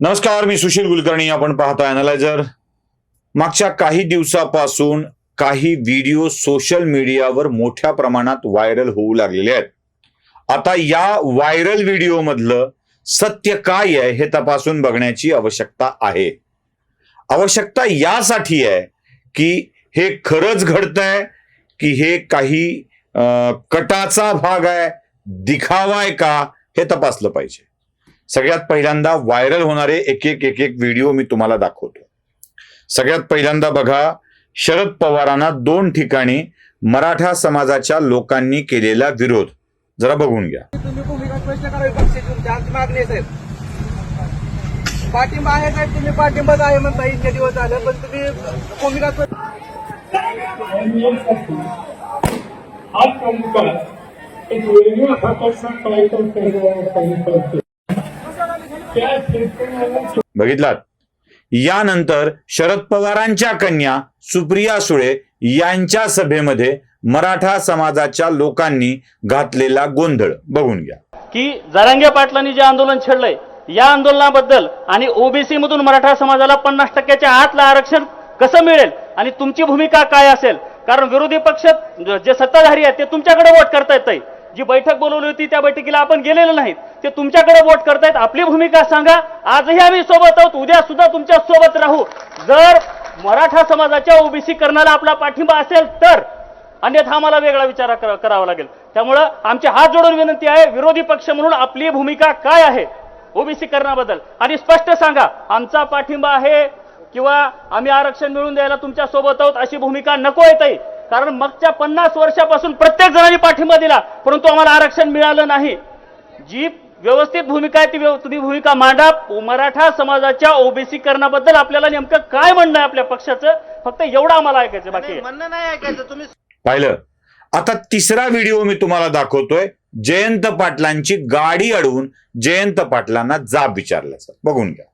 नमस्कार मी सुशील कुलकर्णी आपण पाहतो अनालायझर मागच्या काही दिवसापासून काही व्हिडिओ सोशल मीडियावर मोठ्या प्रमाणात व्हायरल होऊ लागलेले आहेत. आता या व्हायरल व्हिडिओ मधलं सत्य काय आहे हे तपासून बघण्याची आवश्यकता आहे. आवश्यकता यासाठी आहे की हे खरंच घडतंय की हे काही कटाचा भाग आहे दिखावा आहे का हे तपासलं पाहिजे. सगळ्यात पहिल्यांदा व्हायरल होणारे एक एक एक एक व्हिडिओ मी तुम्हाला दाखवतो. सगळ्यात पहिल्यांदा बघा शरद पवारांना दोन ठिकाणी मराठा समाजाच्या लोकांनी केलेला विरोध. जरा बघून घ्या. पाठिंबा आहे साहेब तुम्ही पाठिंबाच आहे म्हणता. इतके दिवस झालं पण तुम्ही भूमिका आज तालुका एक वेगळ्या हाताचा कार्यक्रम त्या शेतकऱ्याला बघितलात? यानंतर शरद पवारांच्या कन्या सुप्रिया सुळे यांच्या सभेमध्ये मराठा समाजाच्या लोकांनी घातलेला गोंधळ. बघून घ्या. की जरांगे पाटलांनी जे आंदोलन छेडलंय या आंदोलनाबद्दल आणि ओबीसी मधून मराठा समाजाला पन्नास टक्क्याच्या आतला आरक्षण कसं मिळेल आणि तुमची भूमिका काय असेल? कारण विरोधी पक्ष जे सत्ताधारी आहेत ते तुमच्याकडे वोट करतायत ताई. जी बैठक बोलवली होती त्या बैठकीला आपण गेलेलो नाहीत. ते तुमच्याकडे वोट करतायत. आपली भूमिका सांगा. आजही आम्ही सोबत आहोत. उद्या सुद्धा तुमच्यासोबत राहू. जर मराठा समाजाच्या ओबीसी करणाला आपला पाठिंबा असेल तर अन्यथा आम्हाला वेगळा विचार करा- करावा लागेल. त्यामुळं आमचे हात जोडून विनंती आहे विरोधी पक्ष म्हणून आपली भूमिका काय आहे ओबीसी करण्याबद्दल आणि स्पष्ट सांगा आमचा पाठिंबा आहे किंवा आम्ही आरक्षण मिळवून द्यायला तुमच्यासोबत आहोत अशी भूमिका नको येते कारण मागच्या पन्नास वर्षापासून प्रत्येक जणांनी पाठिंबा दिला परंतु आम्हाला आरक्षण मिळालं नाही. जी व्यवस्थित भूमिका आहे ती तुम्ही भूमिका मांडा. मराठा समाजाच्या ओबीसी करण्याबद्दल आपल्याला नेमकं काय म्हणणं आहे आपल्या पक्षाचं? फक्त एवढं आम्हाला ऐकायचं बाकी. म्हणणं नाही ऐकायचं. तुम्ही पाहिलं? आता तिसरा व्हिडिओ मी तुम्हाला दाखवतोय. जयंत पाटलांची गाडी अडवून जयंत पाटलांना जाब विचारल्याचा बघून घ्या.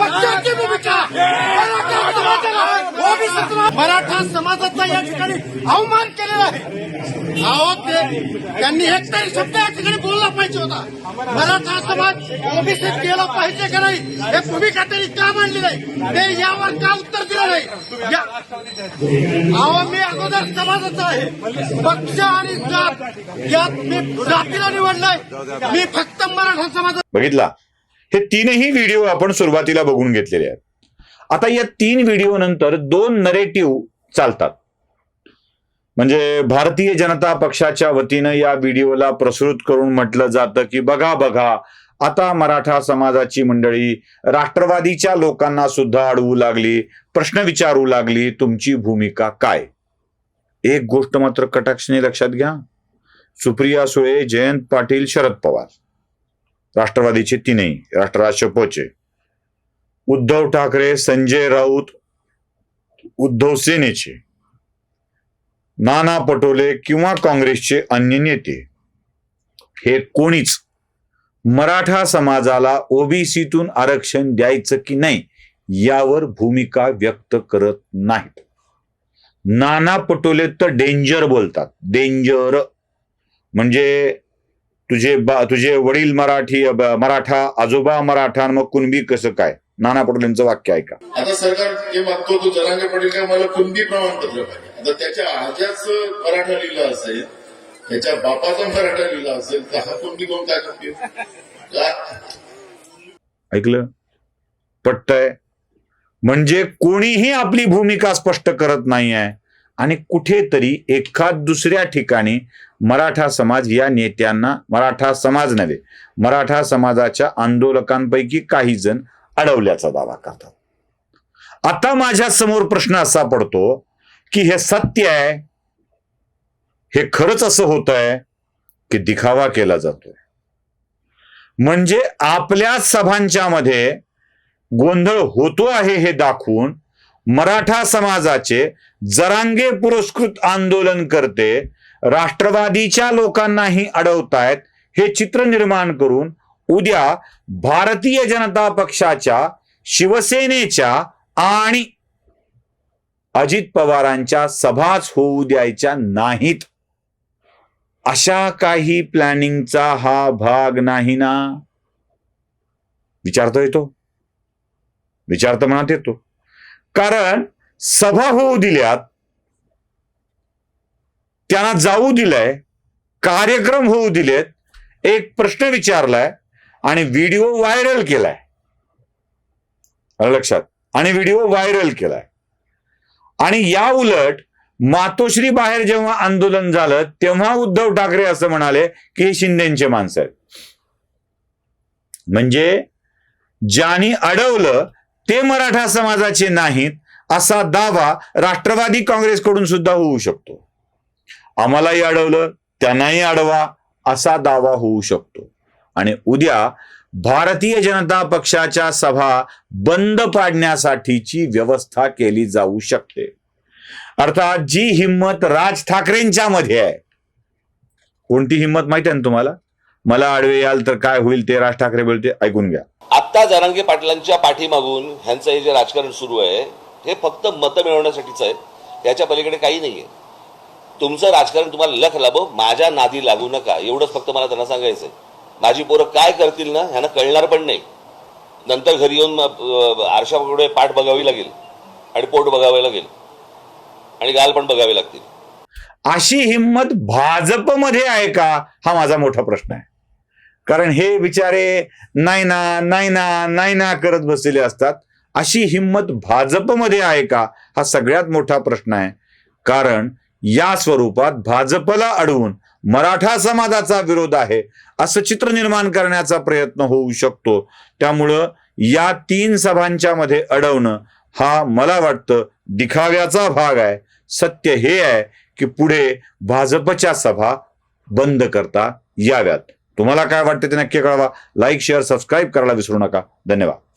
पक्षाची भूमिका. मराठा समाजाला मराठा समाजाचा या ठिकाणी अवमान केलेला आहे. अहो त्यांनी एक तरी शब्द या ठिकाणी बोलला पाहिजे होता. मराठा समाज ओबीसीत गेला पाहिजे का नाही? हे भूमिका त्यांनी का मांडली नाही? ते यावर का उत्तर दिलं नाही? या- अहो मी अगोदर समाजाचा आहे. पक्ष आणि जात यात मी जातीला निवडलाय. मी फक्त मराठा समाज बघितला. हे तीनही व्हिडिओ आपण सुरुवातीला बघून घेतलेले आहेत. आता या तीन व्हिडिओ नंतर दोन नरेटिव्ह चालतात. म्हणजे भारतीय जनता पक्षाच्या वतीनं या व्हिडिओला प्रसृत करून म्हटलं जातं की बघा बघा आता मराठा समाजाची मंडळी राष्ट्रवादीच्या लोकांना सुद्धा अडवू लागली प्रश्न विचारू लागली तुमची भूमिका काय? एक गोष्ट मात्र कटाक्षने लक्षात घ्या. सुप्रिया सुळे जयंत पाटील शरद पवार. राष्ट्रवादीचे तीनही राष्ट्रवाद शपोचे उद्धव ठाकरे संजय राऊत उद्धव सेनेचे. नाना पटोले किंवा काँग्रेसचे अन्य नेते. हे कोणीच मराठा समाजाला ओबीसीतून आरक्षण द्यायचं की नाही यावर भूमिका व्यक्त करत नाहीत. नाना पटोले तर डेंजर बोलतात. डेंजर. म्हणजे तुझे बा तुझे वडील मराठी मराठा आजोबा मराठा मग कुणबी कसं काय? नाना पटोलेंचं वाक्य ऐका. आता सरकार जे मागतो तो जरांगे पाटील काय मला कुणबी प्रमाणपत्र पाहिजे? आता त्याच्या आज्याच मराठा लिहिलं असेल त्याच्या बापाचा मराठा लिहिला असेल तर हा कुणबी कोण काय करते? ऐकलं? पटतंय? म्हणजे कोणीही आपली भूमिका स्पष्ट करत नाही आहे आणि कुठेतरी एखाद दुसऱ्या ठिकाणी मराठा समाज या नेत्यांना मराठा समाज नव्हे मराठा समाजाच्या आंदोलकांपैकी काही जण अडवल्याचा दावा करतात. आता माझ्यासमोर प्रश्न असा पडतो की हे सत्य आहे? हे खरंच असं होत आहे की दिखावा केला जातोय? म्हणजे आपल्या सभांच्या मध्ये गोंधळ होतो आहे हे दाखवून मराठा समाजाचे जरांगे पुरस्कृत आंदोलन करते राष्ट्रवादीच्या लोकांनाही अडवतायत हे चित्र निर्माण करून उद्या भारतीय जनता पक्षाच्या शिवसेनेच्या आणि अजित पवारांच्या सभाच होऊ द्यायच्या नाहीत. अशा काही प्लॅनिंगचा हा भाग नाही ना? विचारता येतो विचारता मनात येतो. कारण सभा होऊ दिल्यात त्यांना जाऊ दिलंय कार्यक्रम होऊ दिलेत एक प्रश्न विचारलाय आणि व्हिडिओ व्हायरल केलाय. लक्षात? आणि व्हिडिओ व्हायरल केलाय. आणि या उलट मातोश्री बाहेर जेव्हा आंदोलन झालं तेव्हा उद्धव ठाकरे असं म्हणाले की हे शिंदेचे माणसं आहेत. म्हणजे ज्यांनी अडवलं ते मराठा समाजाचे नाहीत असा दावा राष्ट्रवादी काँग्रेसकडून सुद्धा होऊ शकतो. आम्हालाही अडवलं त्यांनाही अडवा असा दावा होऊ शकतो. आणि उद्या भारतीय जनता पक्षाच्या सभा बंद पाडण्यासाठीची व्यवस्था केली जाऊ शकते. अर्थात जी हिंमत राज ठाकरेंच्या मध्ये आहे. कोणती हिंमत माहिती आहे ना तुम्हाला? मला आडवे याल तर काय होईल ते राज ठाकरे बोलते ऐकून घ्या. आत्ता जरांगे पाटलांच्या पाठीमागून ह्यांचं हे जे राजकारण सुरू आहे हे फक्त मतं मिळवण्यासाठीच आहे. याच्या पलीकडे काही नाहीये. तुमचं राजकारण तुम्हाला लख लाभो माझ्या नादी लागू नका. एवढंच फक्त मला त्यांना सांगायचंय. माझी पोरं काय करतील ना ह्यांना कळणार पण नाही. नंतर घरी येऊन अं, आरशापुढे पाठ बघावी लागेल आणि पोट बघावे लागेल. आणि गाल पण बघावे लागतील. अशी हिंमत भाजपमध्ये आहे का? हा माझा मोठा प्रश्न आहे. कारण हे बिचारे नाही ना नाही ना नाही ना करत बसलेले असतात. अशी हिंमत भाजपमध्ये आहे का? हा सगळ्यात मोठा प्रश्न आहे. कारण या स्वरूपात भाजपला अडवून मराठा समाजाचा विरोध आहे असं चित्र निर्माण करण्याचा प्रयत्न होऊ शकतो. त्यामुळं या तीन सभांच्या मध्ये अडवणं हा मला वाटतं दिखाव्याचा भाग आहे. सत्य हे आहे की पुढे भाजपच्या सभा बंद करता याव्यात. तुम्हाला काय वाटतं ते नक्की कळवा. लाईक शेअर सबस्क्राईब करायला विसरू नका. धन्यवाद.